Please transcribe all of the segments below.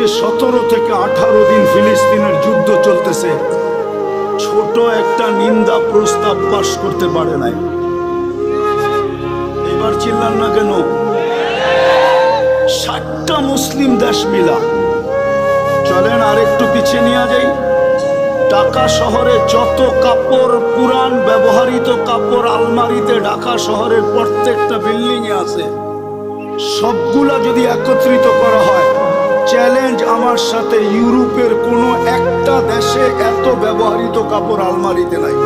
আজকে সতেরো থেকে আঠারো দিন ফিলিস্তিনের যুদ্ধ চলতেছে। ছোট একটা নিন্দা প্রস্তাব পাশ করতে পারে নাই। এবার চিল্লান না কেন? ষাটটা মুসলিম দেশ মিলা। চলেন আর একটু পিছিয়ে নিয়ে যাই। ঢাকা শহরে যত কাপড় পুরান ব্যবহৃত কাপড় আলমারিতে ঢাকা শহরের প্রত্যেকটা বিল্ডিং এ আছে। সবগুলা যদি একত্রিত করা হয় চ্যালেঞ্জ আমার সাথে ইউরোপের কোনো একটা দেশে এত ব্যবহৃত কাপড় আলমারিতে নাই।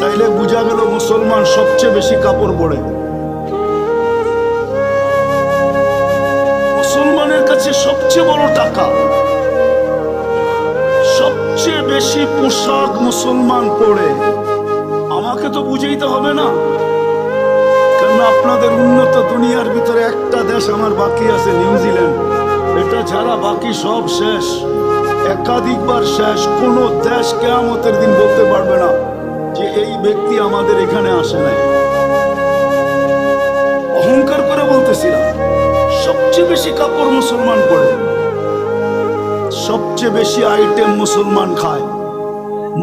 তাইলে বোঝা গেল মুসলমান সবচেয়ে বেশি কাপড় পরে মুসলমানের কাছে সবচেয়ে বড় টাকা। সবচেয়ে বেশি পোশাক মুসলমান পরে আমাকে তো বুঝাইতে হবে না। কারণ আপনাদের উন্নত দুনিয়ার ভিতরে একটা দেশ আমার বাকি আছে নিউজিল্যান্ড এটা ছাড়া বাকি সব শেষ। একাধিকবার শেষ। কোনো দেশ কেয়ামতের দিন বলতে পারবে না যে এই ব্যক্তি আমাদের এখানে আসে নাই। অহংকার করে বলতেছিলাম, সবচেয়ে বেশি কাপড় মুসলমান পরে সবচেয়ে বেশি আইটেম মুসলমান খায়।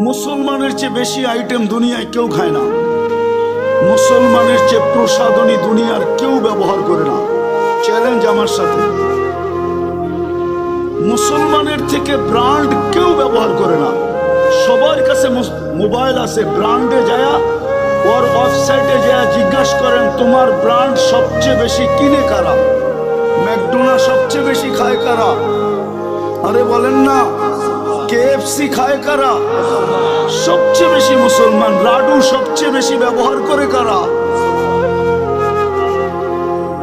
মুসলমানের চেয়ে বেশি আইটেম দুনিয়ায় কেউ খায় না। মুসলমানের চেয়ে প্রসাদনী দুনিয়ার কেউ ব্যবহার করে না। চ্যালেঞ্জ আমার সাথে। মুসলমানের থেকে ব্র্যান্ড কেউ ব্যবহার করে না। সবার কাছে মোবাইল আছে ব্র্যান্ডে যায় ওর ওয়েবসাইটে যায় জিজ্ঞাসা করেন, তোমার ব্র্যান্ড সবচেয়ে বেশি কিনে কারা? ম্যাকডোনা সবচেয়ে বেশি খায় কারা? আরে বলেন না। কেএফসি খায় কারা? সবচেয়ে বেশি মুসলমান লাডু সবচেয়ে বেশি ব্যবহার করে কারা?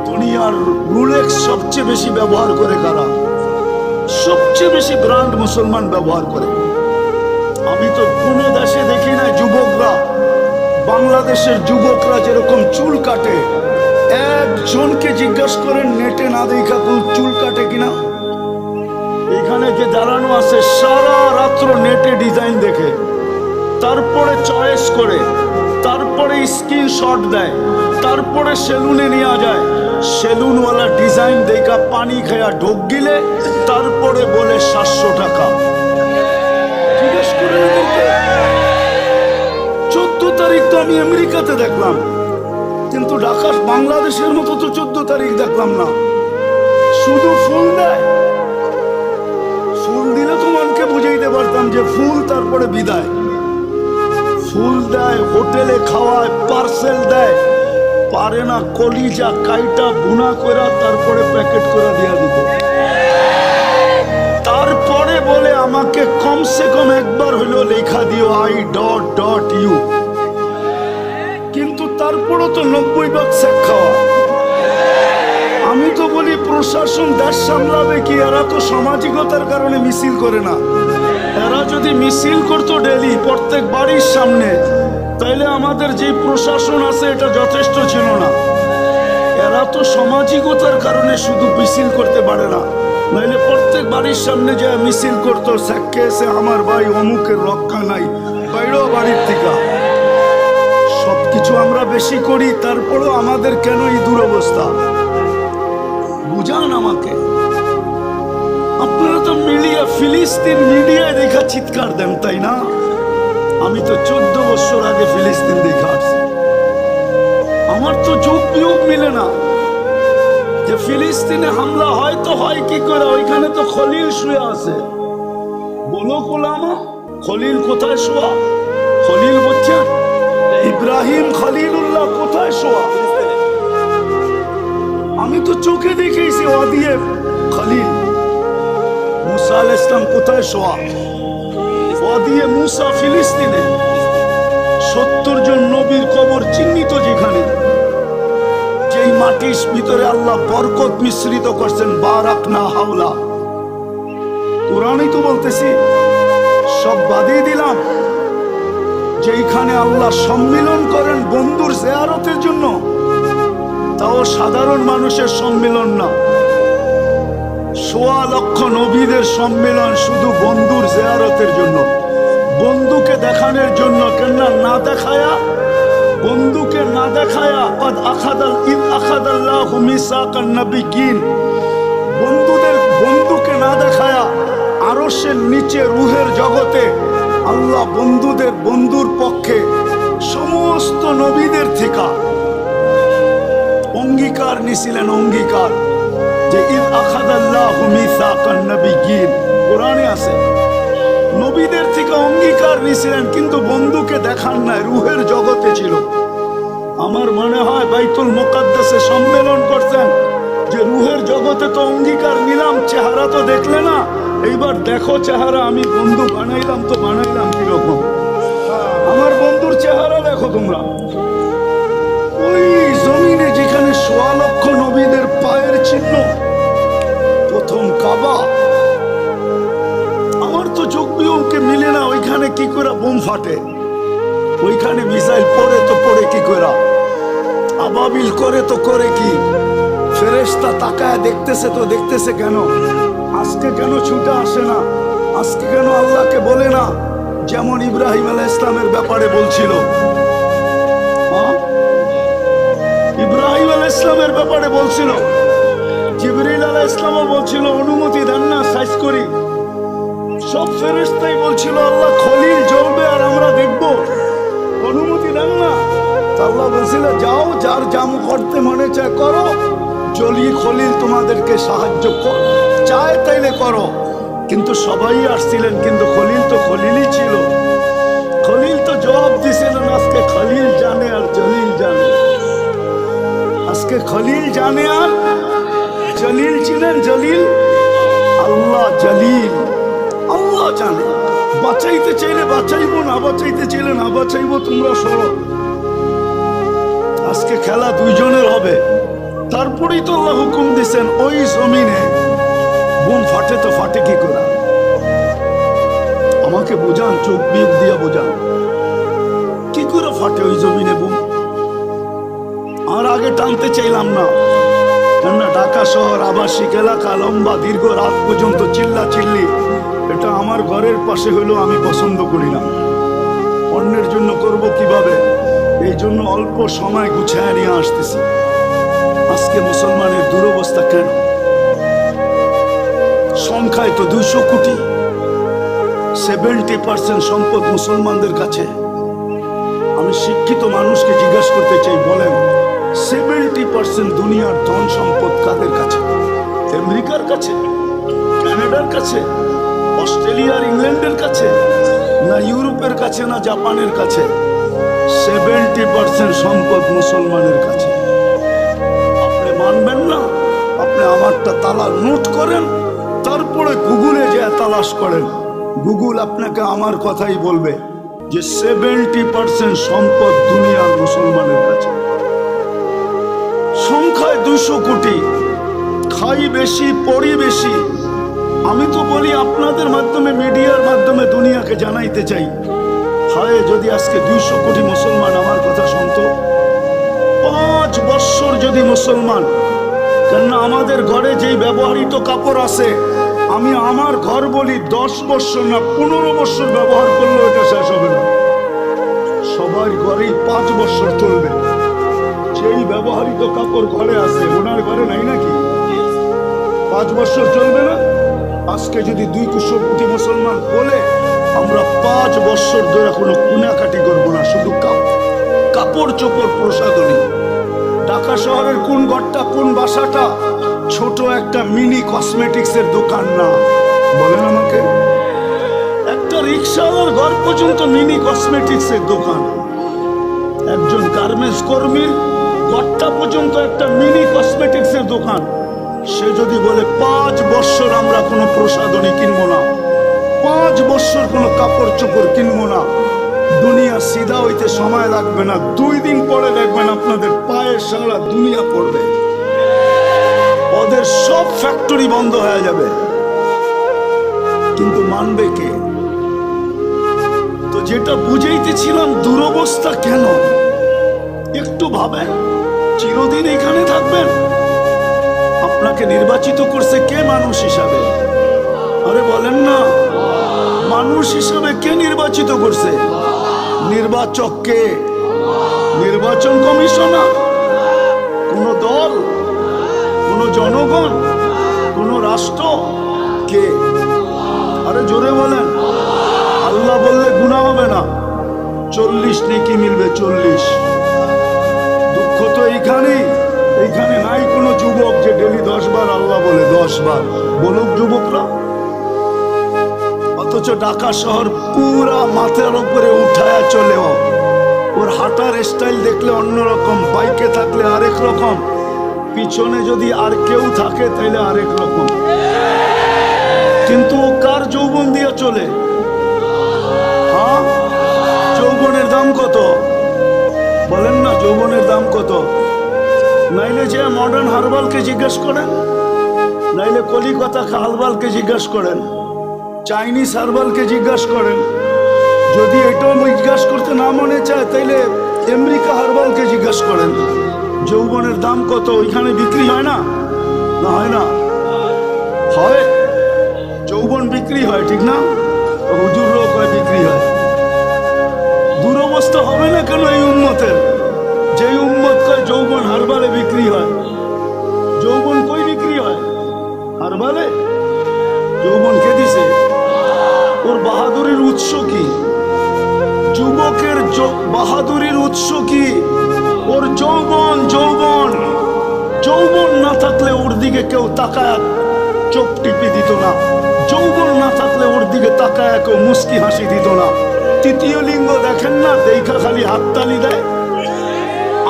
দুনিয়ার রুলেক্স সবচেয়ে বেশি ব্যবহার করে কারা? সবচেয়ে বেশি ব্র্যান্ড মুসলমান ব্যবহার করে। আমি তো কোনো দেশে দেখি না যুবকরা, বাংলাদেশের যুবকরা যেরকম চুল কাটে। একজনকে জিজ্ঞাসা করেন, নেটে না দেখা চুল কাটে কিনা? এখানে যে দাঁড়ানো আছে, সারা রাত্র নেটে ডিজাইন দেখে। তারপরে চয়েস করে, তারপরে স্ক্রিনশট দেয়, তারপরে সেলুনে নেওয়া যায়। সেলুনওয়ালা ডিজাইন দেখা পানি খেয়া ঢোক গিলে, তারপরে বলে সাতশো টাকা। চোদ্দ তারিখ তো আমি আমেরিকাতে দেখলাম, কিন্তু ঢাকার বাংলাদেশের মতো তো চোদ্দ তারিখ দেখলাম না। শুধু ফুল দেয় বুঝাইতে যে ফুল তারপরে বিদায়। ফুল দেয়, হোটেলে খাওয়ায় পার্সেল দেয়। পারে না কলিজা, কাইটা বুনা করা তারপরে প্যাকেট করে দিয়া দিত। তারপরে বলে আমাকে কমসে কম একবার হলো লেখা দিও আই ডট ডট ইউ কিন্তু তারপরও তো নব্বই ভাগ খাওয়া। আমি তো বলি প্রশাসন দেশ সামলাবে কি? এরা তো সামাজিকতার কারণে মিছিল করে না। এরা যদি মিছিল করতো ডেলি প্রত্যেক বাড়ির সামনে, তাইলে আমাদের যে প্রশাসন আছে এটা যথেষ্ট ছিল না। এরা তো সামাজিকতার কারণে শুধু মিছিল করতে পারে না। নাইলে প্রত্যেক বাড়ির সামনে যে মিছিল করতো সাক্ষে এসে আমার ভাই, অমুকের রক্ষা নাই, বাইরেও বাড়ির থেকে। সবকিছু আমরা বেশি করি, তারপরেও আমাদের কেন এই দুরবস্থা? বুঝান আমাকে। আপনারা তো মিডিয়া ফিলিস্তিন মিডিয়ায় দেখা চিৎকার দেন, তাই না? আমি তো চোদ্দ বছর আগে ফিলিস্তিন দেখা আমার তো যোগ বিয়োগ মিলে না। যে ফিলিস্তিনে হামলা হয় তো হয়, কি করে? ওইখানে তো খলিল শুয়ে আছে। বলো কোলামা খলিল কোথায় শোয়া? খলিল বলছেন ইব্রাহিম খলিলুল্লাহ কোথায় শোয়া? আমি তো চোখে দেখেছি ওয়াদিয়ে খলিল। মুসা কোথায় শোয়া ওয়াদিয়ে মুসা ফিলিস্তিনে। সত্তর জন নবীর কবর চিহ্নিত যেখানে। যেই মাটির ভিতরে আল্লাহ বরকত মিশ্রিত করছেন, বারাক না হাওলা। কোরআনই তো বলতেছি, সব বাদিয়ে দিলাম। যেইখানে আল্লাহ সম্মিলন করেন বন্ধুর জেয়ারতের জন্য, তাও সাধারণ মানুষের সম্মেলন না। সোয়া লক্ষ নবীদের সম্মেলন শুধু বন্ধুর জেয়ারতের জন্য। বন্ধুকে দেখানোর জন্য কেননা না দেখায়া, বন্ধুকে না দেখায়া আখাদাল ইদ আখাদাল্লাহু মিসাকান নাবিয়িন বন্ধুদের বন্ধু আরশের নিচে রুহের জগতে আল্লাহ বন্ধুদের, বন্ধুর পক্ষে সমস্ত নবীদের থেকে অঙ্গীকার নিছিলেন, অঙ্গীকার। যে ঈদ আখাদাল্লাহ মিসাকান নবিয়্যিন। কোরআনে আছে, নবীদের থেকে অঙ্গীকার নিছিলেন কিন্তু বন্ধুকে দেখান নাই, রুহের জগতে ছিল। আমার মনে হয় বাইতুল মোকাদ্দাসে সম্মেলন করতেন যে রুহের জগতে তো অঙ্গীকার নিলাম, চেহারা তো দেখলে না, এইবার দেখো চেহারা, আমি বন্ধু বানাইলাম তো বানাইলাম কীরকম? আমার বন্ধুর চেহারা দেখো তোমরা। ওই যেখানে সোয়া লক্ষ নবীদের পায়ের চিহ্ন, প্রথম কাবা। আমার তো চোখ বিয়োগকে মিলে না, ওইখানে কি করে বোম ফাটে? ওইখানে মিসাইল পড়ে তো পড়ে কি করে আবাবিল করে তো করে কি? ফেরেশতা তাকায় দেখতেছে তো দেখতেছে কেন? আজকে কেন ছুটে আসে না? আজকে কেন আল্লাহকে বলে না? যেমন ইব্রাহিম আলাহ ইসলামের ব্যাপারে বলছিল। ইসলামের ব্যাপারে বলছিল। জিবরিল আলাহ ইসলামও বলছিল, অনুমতি দেন না, সাইজ করি। সব ফেরেশতাই বলছিল, আল্লাহ খলিল জ্বলবে আর আমরা দেখব। অনুমতি দেন না। আল্লাহ বলছিল, যাও, যার জাম করতে মনে চায় করো, জলি খলিল তোমাদেরকে সাহায্য কর, চায় তাইলে করো। কিন্তু সবাই আসছিলেন, কিন্তু খলিল তো খলিলই ছিল। খলিল তো জবাব দিছিলেন আজকে খলিল আজকে খলিল জানে আর? জলিল ছিলেন জলিল? আল্লাহ জলিল। আল্লাহ জানে। বাঁচাইতে চাইলে বাঁচাইবো, না বাঁচাইতে চাইলে না বাঁচাইবো, তোমরা সরো। আজকে খেলা দুইজনের হবে। তারপরেই তো আল্লাহ হুকুম দিছেন, ওই জমিনে বোম ফাটে তো ফাটে কি করে? আমাকে বোঝান, চোখ বিয়োগ আগে টানতে চাইলাম না। কেননা ঢাকা শহর আবাসিক এলাকা, লম্বা, দীর্ঘ রাত পর্যন্ত চিল্লা চিল্লি এটা আমার ঘরের পাশে হলেও আমি পছন্দ করি না। অন্যের জন্য করব কীভাবে? এই জন্য অল্প সময় গুছায় নিয়ে আসতেছি। আজকে মুসলমানের দুরবস্থা কেন? সংখ্যায় তো দুইশো কোটি। সেভেন্টি পার্সেন্ট সম্পদ মুসলমানদের কাছে। আমি শিক্ষিত মানুষকে জিজ্ঞাসা করতে চাই, বলেন। সেভেন্টি পার্সেন্ট দুনিয়ার ধন সম্পদ কাদের কাছে? আমেরিকার কাছে? কানাডার কাছে? অস্ট্রেলিয়ার ইংল্যান্ডের কাছে? না ইউরোপের কাছে, না জাপানের কাছে? সেভেন্টি পার্সেন্ট সম্পদ মুসলমানের কাছে। আপনি মানবেন না? আপনি আমারটা তালা নোট করেন, তারপরে গুগলে যে তালাশ করেন। গুগল আপনাকে আমার কথাই বলবে যে সেভেন্টি পার্সেন্ট সম্পদ দুনিয়ার মুসলমানের কাছে। সংখ্যায় দুশো কোটি। খাই বেশি, পড়ি বেশি। আমি তো বলি আপনাদের মাধ্যমে, মিডিয়ার মাধ্যমে দুনিয়াকে জানাইতে চাই। হায়, যদি আজকে দুইশো কোটি মুসলমান, আমার কথা শুনতো। পাঁচ বৎসর যদি মুসলমান, কেননা আমাদের ঘরে যেই ব্যবহৃত কাপড় আছে, আমি আমার ঘর বলি দশ বৎসর না পনেরো বৎসর ব্যবহার করলেও এটা শেষ হবে না। সবার ঘরেই পাঁচ বৎসর চলবে। ব্যবহৃত কাপড় ঘরে আছে। ওনার ঘরে নাই নাকি? পাঁচ বছর চলবে না? আজকে যদি দুই কোটি মুসলমান বলে, আমরা পাঁচ বছর ধরে কোনো কুনাকাটি করব না, শুধু কাপ- কাপড় চোপড় প্রসাদনী ঢাকা শহরের কোন ঘরটা, কোন বাসাটা? ছোট একটা মিনি কসমেটিক্সের দোকান না। বলেন আমাকে। একটা রিক্সাওয়ালার ঘর পর্যন্ত মিনি কসমেটিক্সের দোকান। একজন গার্মেন্টস কর্মীর ঘরটা পর্যন্ত একটা মিনি কসমেটিক্সের দোকান। সে যদি বলে, পাঁচ বছর আমরা কোনো প্রসাধনী কিনবো না। পাঁচ বছর কোনো কাপড় চোপড় কিনবো না। দুনিয়া সিধা হইতে সময় লাগবে না। দুই দিন পরে দেখবেন আপনাদের পায়ে সারা দুনিয়া পড়বে। ওদের সব ফ্যাক্টরি বন্ধ হয়ে যাবে। কিন্তু মানবে কে? তো যেটা বুঝাইতেছিলাম, দুরবস্থা কেন? একটু ভাবেন। চিরদিন এখানে থাকবেন। আপনাকে নির্বাচিত করছে কে মানুষ হিসাবে? আরে বলেন না। মানুষ হিসাবে কে নির্বাচিত করছে? নির্বাচক কে? নির্বাচন কমিশনার? কোন দল? কোন জনগণ? কোন রাষ্ট্র? কে? আরে জোরে বলেন। আল্লাহ বললে গুণা হবে না। চল্লিশ নেকি মিলবে চল্লিশ। দশ বলুক যুবকরা। অথচ ঢাকা শহর পুরা মাথার উপরে উঠায়া চলেও, ওর হাঁটার স্টাইল দেখলে অন্যরকম, বাইকে থাকলে আরেক রকম, পিছনে যদি আর কেউ থাকে তাহলে আরেক রকম। কিন্তু ও কার যৌবন দিয়ে চলে? হ্যাঁ? যৌবনের দাম কত? বলেন না, যৌবনের দাম কত? নাইলে যে মডার্ন হারবালকে জিজ্ঞেস করেন? নাইলে কলিকাতা হারবালকে জিজ্ঞেস করেন, চাইনিজ হারবালকে জিজ্ঞাসা করেন। যদি এটাও জিজ্ঞাসা করতে না মনে চায়, তাইলে আমেরিকা হারবালকে জিজ্ঞাসা করেন। যৌবনের দাম কত? ওইখানে বিক্রি হয় না? না হয় না। হয়। যৌবন বিক্রি হয়, ঠিক না? হুজুর লোক হয়, বিক্রি হয়। দুরবস্থা হবে না কেন এই উন্মতের যেই উন্মত যৌবন হারবালে বিক্রি হয়। হারবালে যৌবন কে দিছে ওর বাহাদুরির উৎস কি? যুবকের বাহাদুরির উৎস কি? ওর যৌবন যৌবন। যৌবন না থাকলে ওর দিকে কেউ তাকায়, চোখ টিপি দিত না। যৌবন না থাকলে ওর দিকে তাকায়, কেউ মুস্কি হাসি দিত না। তৃতীয় লিঙ্গ দেখেন না, দেখা খালি হাততালি দেয়।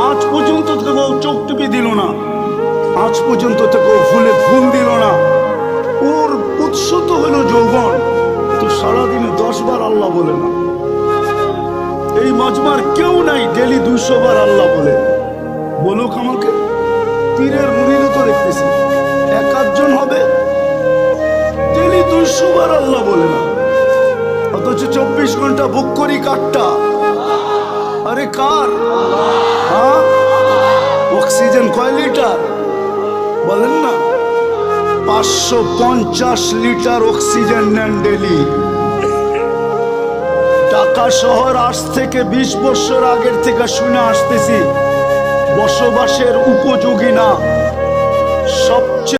আজ পর্যন্ত কেউ চোখ টিপি দিল না। আজ পর্যন্ত তো কেউ ফুলে ফুল দিল না। ওর উৎস তো হলো যৌবন। তো সারাদিনে দশ বার আল্লাহ বলে না। এই মজমার কেউ নাই ডেলি দুইশো বার আল্লাহ বলে। বলুক আমাকে পীরের মুড়িরও তো দেখতেছি এক আধজন হবে, ডেলি দুইশো বার আল্লাহ বলে না। অথচ চব্বিশ ঘণ্টা বুক করি কাঠটা আরে কার? হ্যাঁ? অক্সিজেন কয় লিটার? বলেন না, পাঁচশো পঞ্চাশ লিটার অক্সিজেন নেন ডেলি। ঢাকা শহর আজ থেকে বিশ বছর আগের থেকে শুনে আসতেছি, বসবাসের উপযোগী না, সবচেয়ে